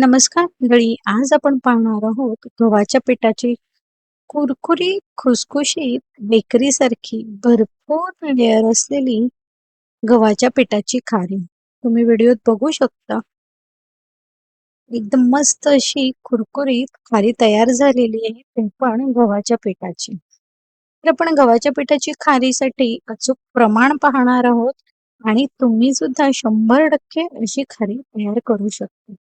नमस्कार मंडळी आज आपण पाहणार आहोत गव्हाच्या पिठाची कुरकुरी खुसखुशीत बेकरी सारखी भरपूर लेअर असलेली गव्हाच्या पिठाची खारी. तुम्ही व्हिडिओत बघू शकता. एकदम मस्त अशी कुरकुरीत खारी तयार झालेली आहे ते पण गव्हाच्या पिठाची. तर आपण गव्हाच्या पिठाची खारीसाठी अचूक प्रमाण पाहणार आहोत आणि तुम्ही सुद्धा शंभर टक्के अशी खारी तयार करू शकता.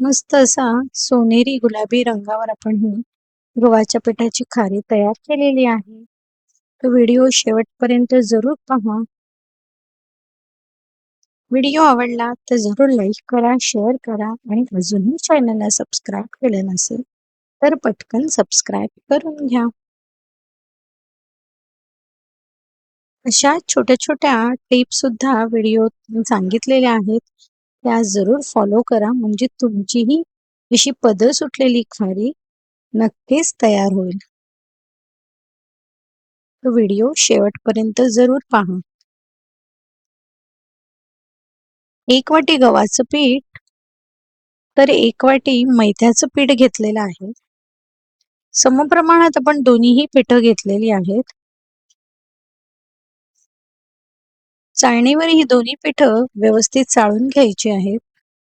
मस्त असा सोनेरी गुलाबी रंगावर आपण ही गव्हाच्या पिठाची खारी तयार केलेली आहे. तो व्हिडिओ शेवटपर्यंत जरूर पहा. व्हिडिओ आवडला तर जरूर लाईक करा शेअर करा आणि अजूनही चॅनलला सबस्क्राईब केले नसेल तर पटकन सबस्क्राईब करून घ्या. अशा छोट्या छोट्या टिप्स सुद्धा व्हिडिओ सांगितलेल्या आहेत. त्या जरूर फॉलो करा. म्हणजे तुमचीही अशी पदर सुटलेली खारी नक्कीच तयार होईल. व्हिडिओ शेवटपर्यंत जरूर पहा. एक वाटी गव्हाचं पीठ. तर एक वाटी मैद्याचं पीठ घेतलेलं आहे. समप्रमाणात आपण दोन्हीही पीठ घेतलेली आहेत. चाळणीवर ही दोन्ही पीठ व्यवस्थित चाळून घ्यायची आहेत.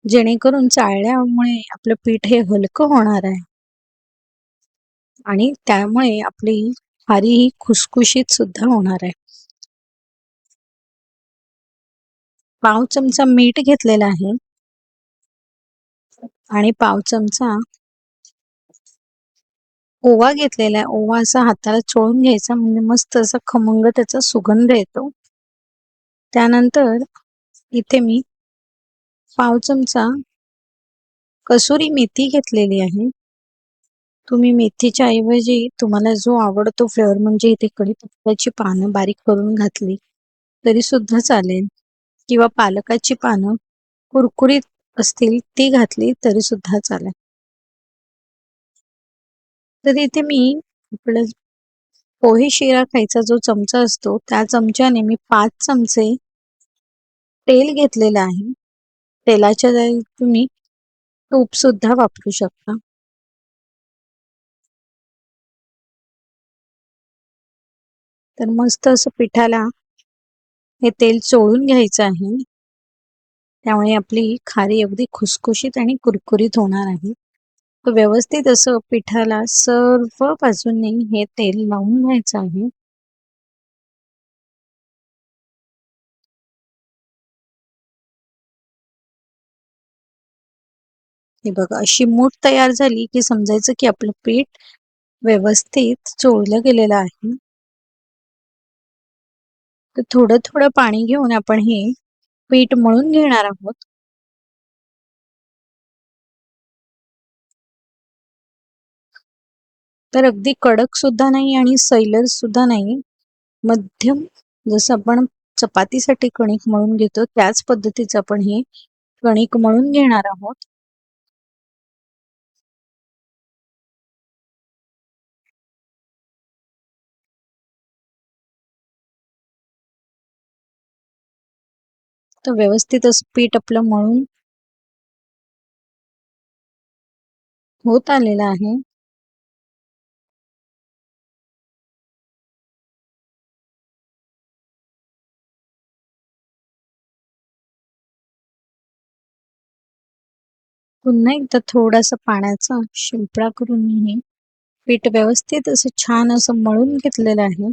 जेणेकरून चाळल्यामुळे आपलं पीठ हे हलकं होणार आहे. आणि त्यामुळे आपली हारी ही खुसखुशीत सुद्धा होणार आहे. पाव चमचा मीठ घेतलेला आहे. आणि पाव चमचा ओवा घेतलेला आहे. ओवा असा हाताला चोळून घ्यायचा. म्हणजे मस्त असा खमंग त्याचा सुगंध येतो. त्यानंतर इथे मी पाव चमचा कसुरी मेथी घेतलेली आहे. तुम्ही मेथीच्या ऐवजी तुम्हाला जो आवडतो फ्लेवर म्हणजे इथे कढीपत्त्याची पानं बारीक करून घातली तरी सुद्धा चालेल. किंवा पालकाची पानं कुरकुरीत असतील ती घातली तरी सुद्धा चालेल. तर इथे मी आपलं पोहे शिरा खायचा जो चमचा असतो त्या चमच्याने मी पाच चमचे तेल घेतलेलं आहे. तेलाच्या जागी तुम्ही तूप सुद्धा वापरू शकता. तर मस्त असं पिठाला हे तेल चोळून घ्यायचं आहे. त्यामुळे आपली खारी अगदी खुसखुशीत आणि कुरकुरीत होणार आहे. तर व्यवस्थित असं पिठाला सर्व बाजूने हे तेल लावून घ्यायचं आहे. हे बघा अशी मूठ तयार झाली की समजायचं की आपलं पीठ व्यवस्थित चोळलं गेलेलं आहे. तर थोडं थोडं पाणी घेऊन आपण हे पीठ मळून घेणार आहोत. तर अगदी कडक सुद्धा नाही आणि सैलर सुद्धा नाही. मध्यम जसं आपण चपातीसाठी कणिक मळून घेतो त्याच पद्धतीचं आपण हे कणिक मळून घेणार आहोत. तर व्यवस्थित असं पीठ आपलं मळून होत आलेलं आहे. पुन्हा एकदा थोडासा पाण्याचा शिंपडा करून मी हे पीठ व्यवस्थित असं छान असं मळून घेतलेलं आहे.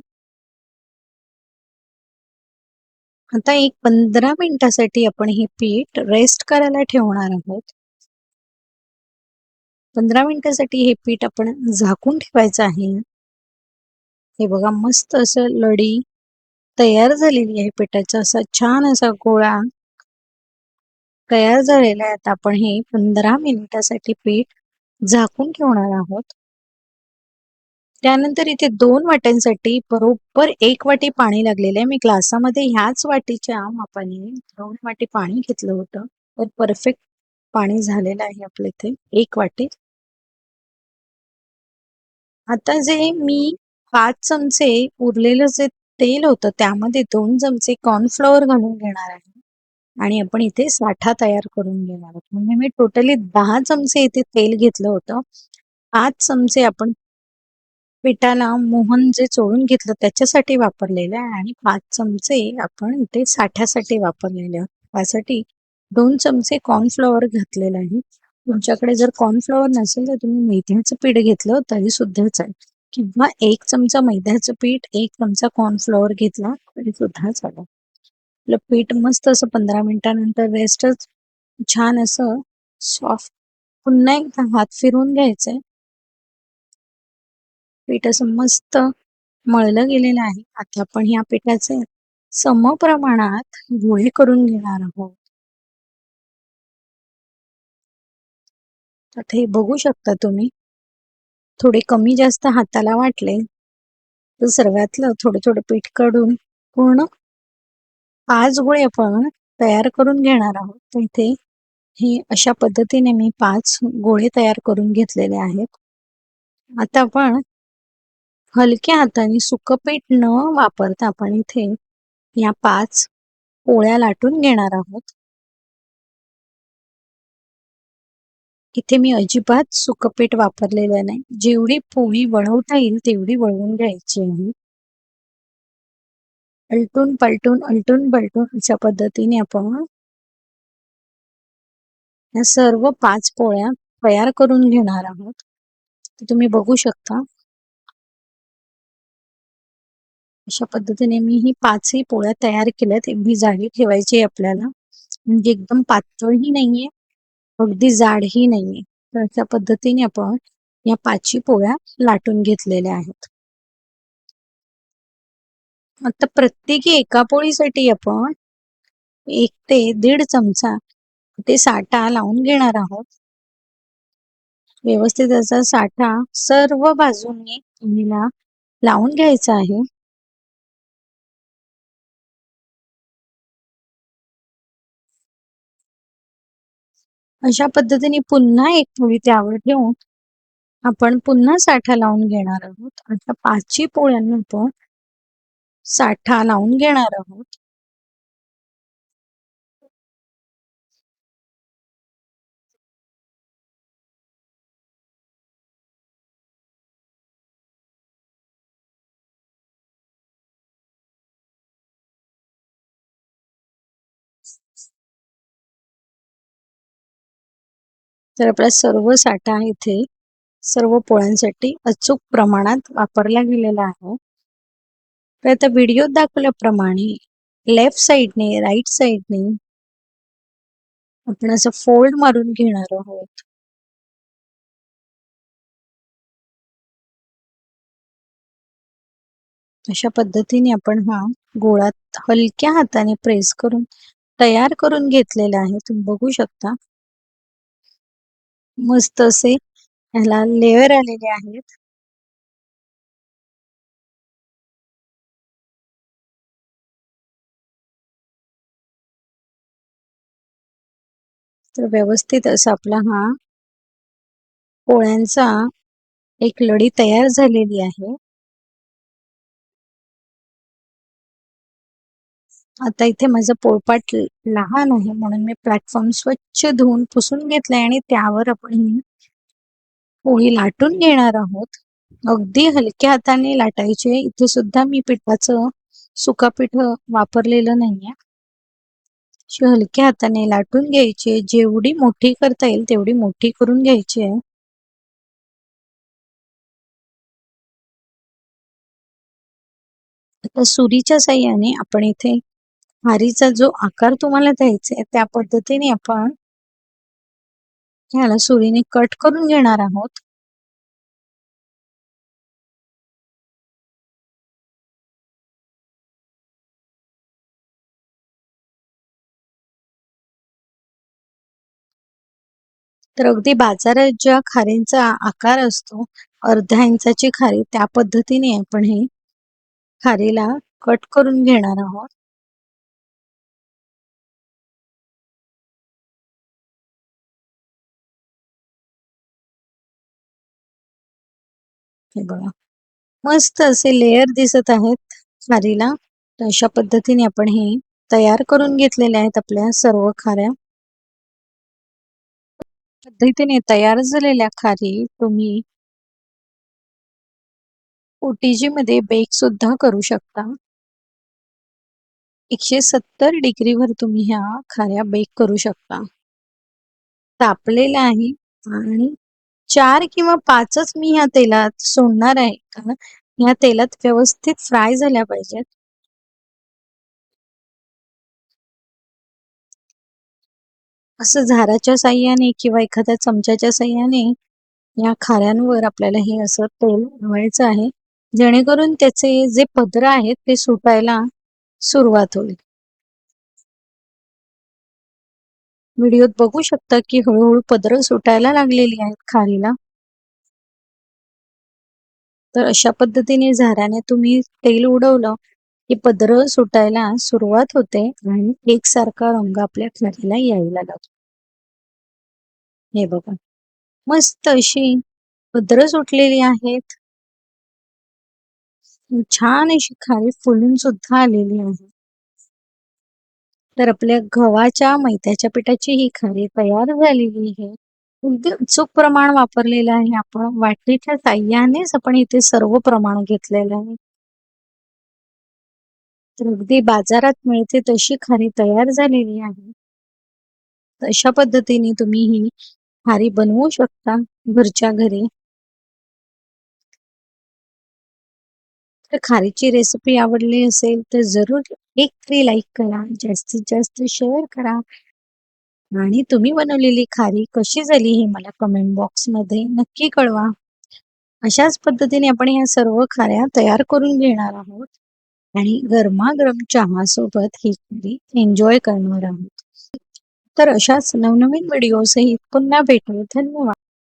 आता एक पंधरा मिनिटासाठी आपण हे पीठ रेस्ट करायला ठेवणार आहोत. पंधरा मिनिटासाठी हे पीठ आपण झाकून ठेवायचं आहे. हे बघा मस्त असं लढी तयार झालेली आहे पिठाचा असा छान असा गोळा तयार झालेला आहे. आता आपण हे पंधरा मिनिटासाठी पीठ झाकून ठेवणार आहोत. त्यानंतर इथे दोन वाट्यांसाठी बरोबर एक वाटी पाणी लागलेलं आहे. मी ग्लासामध्ये ह्याच वाटीच्या मापाने दोन वाटी पाणी घेतलं होतं. तर परफेक्ट पाणी झालेलं आहे आपल्या इथे. एक वाटी. आता जे मी पाच चमचे उरलेलं जे तेल होतं त्यामध्ये दोन चमचे कॉर्नफ्लॉवर घालून घेणार आहे. आणि आपण इथे साठा तयार करून घेणार आहोत. म्हणजे मी टोटली दहा चमचे इथे तेल घेतलं होतं. पाच चमचे आपण पिठाला मोहन जे चोळून घेतलं त्याच्यासाठी वापरलेलं आहे आणि पाच चमचे आपण इथे साठ्यासाठी वापरलेले आहोत. त्यासाठी दोन चमचे कॉर्नफ्लॉवर घातलेलं आहे. तुमच्याकडे जर कॉर्नफ्लॉवर नसेल तर तुम्ही मैद्याचं पीठ घेतलं तरी सुद्धा चालेल. किंवा एक चमचा मैद्याचं पीठ एक चमचा कॉर्नफ्लॉवर घेतला तरी सुद्धा चालेल. आपलं पीठ मस्त असं पंधरा मिनिटानंतर रेस्टच छान असं सॉफ्ट पुन्हा एकदा हात फिरून घ्यायचंय. पीठ असं मस्त मळलं गेलेलं आहे. आता आपण ह्या पिठाचे सम प्रमाणात गोळे करून घेणार आहोत. आता हे बघू शकता तुम्ही. थोडे कमी जास्त हाताला वाटले तर सर्वातलं थोडं थोडं पीठ काढून पूर्ण पाच गोळे आपण तयार करून घेणार आहोत. तर इथे हे अशा पद्धतीने मी पाच गोळे तयार करून घेतलेले आहेत. आता आपण हलक्या हाताने सुकपीठ न वापरता आपण इथे या पाच पोळ्या लाटून घेणार आहोत. इथे मी अजिबात सुकं वापरलेलं नाही. जेवढी पोळी वळवता येईल तेवढी वळवून घ्यायची आहे. अलटून पलटून अलटून पलटून अशा पद्धतीने आपण या सर्व पाच पोळ्या तयार करून घेणार आहोत. तुम्ही बघू शकता अशा पद्धतीने मी ही पाचही पोळ्या तयार केल्यात. एवढी जाडी ठेवायची आपल्याला. म्हणजे एकदम पातळही नाहीये अगदी जाडही नाहीये. तर अशा पद्धतीने आपण या पाचही पोळ्या लाटून घेतलेल्या आहेत. आता प्रत्येकी एका पोळीसाठी आपण एक ते दीड चमचा ते साठा लावून घेणार आहोत. व्यवस्थित असा साठा सर्व बाजूंनी लावून घ्यायचा आहे. अशा पद्धतीने पुन्हा एक पोळी त्यावर ठेवून आपण पुन्हा साठा लावून घेणार आहोत. आता पाचही पोळ्यांना आपण साठा लावून घेणार आहोत. तर आपला सर्व साठा इथे सर्व पोळ्यांसाठी अचूक प्रमाणात वापरला गेलेला आहे. तर आता व्हिडिओ दाखवल्याप्रमाणे लेफ्ट साईडने राईट साईडने आपण असं फोल्ड मारून घेणार आहोत. अशा पद्धतीने आपण हा गोळा हलक्या हाताने प्रेस करून तयार करून घेतलेला आहे. तुम्ही बघू शकता. मस्त असे ह्याला लेअर आलेले आहेत. तर व्यवस्थित असा आपला हा पोळ्यांचा एक लढी तयार झालेली आहे. आता इथे माझं पोळपाट लहान आहे म्हणून मी प्लॅटफॉर्म स्वच्छ धुवून पुसून घेतलाय आणि त्यावर आपण ही पोळी लाटून घेणार आहोत. अगदी हलक्या हाताने लाटायचे. इथे सुद्धा मी पिठाचं सुका पीठ वापरलेलं नाहीये. हलक्या हाताने लाटून घ्यायची. जेवढी मोठी करता येईल तेवढी मोठी करून घ्यायची आहे. आता सुरीच्या साह्याने आपण इथे हारीचा जो आकार तुम्हाला द्यायचा आहे त्या पद्धतीने आपण ह्याला सुरीने कट करून घेणार आहोत. तर अगदी बाजारात ज्या खारींचा आकार असतो अर्ध्या इंचाची खारी त्या पद्धतीने आपण हे खारीला कट करून घेणार आहोत. हे बघा. मस्त असे लेअर दिसत आहेत खारीला अशा पद्धतीने आपण हे तयार करून घेतलेल्या आहेत आपल्या सर्व खाऱ्या. पद्धतीने तयार झालेल्या खारी तुम्ही ओटीजी मध्ये बेक सुद्धा करू शकता. एकशे सत्तर डिग्रीवर तुम्ही ह्या खाऱ्या बेक करू शकता. तापलेल्या आहे आणि चार किंवा पाचच मी ह्या तेलात सोडणार आहे कारण ह्या तेलात व्यवस्थित फ्राय झाल्या पाहिजेत. असं झाराच्या साह्याने किंवा एखाद्या चमच्याच्या साह्याने या खाऱ्यांवर आपल्याला हे असं तेल लावायचं आहे. जेणेकरून त्याचे जे पदर आहेत ते सुटायला सुरुवात होईल. व्हिडिओत बघू शकता की हळूहळू पदरं सुटायला लागलेली आहेत खारीला तर अशा पद्धतीने झाऱ्याने तुम्ही तेल उडवलं की पदर सुटायला सुरुवात होते आणि एकसारखा रंग आपल्या खारीला यायला लागतो. हे बघा. मस्त अशी पदर सुटलेली आहेत. छान अशी खारी फुलून सुद्धा आलेली आहे. तर आपल्या गव्हाच्या मैद्याच्या पिठाची ही खारी तयार झालेली आहे. अगदी अचूक प्रमाण वापरलेलं आहे आपण. वाटीच्या साह्यानेच आपण इथे सर्व प्रमाण घेतलेलं आहे. तर अगदी बाजारात मिळते तशी खारी तयार झालेली आहे. अशा पद्धतीने तुम्ही ही खारी बनवू शकता घरच्या घरी. तर खारीची रेसिपी आवडली असेल तर जरूर एक तरी लाईक करा. जास्तीत जास्त शेअर करा. आणि तुम्ही बनवलेली खारी कशी झाली हे मला कमेंट बॉक्समध्ये नक्की कळवा. अशाच पद्धतीने आपण या सर्व खाऱ्या तयार करून घेणार आहोत. आणि गरमागरम चहा सोबत ही खारी एन्जॉय करणार आहोत. तर अशाच नवनवीन व्हिडिओसही पुन्हा भेटू. धन्यवाद.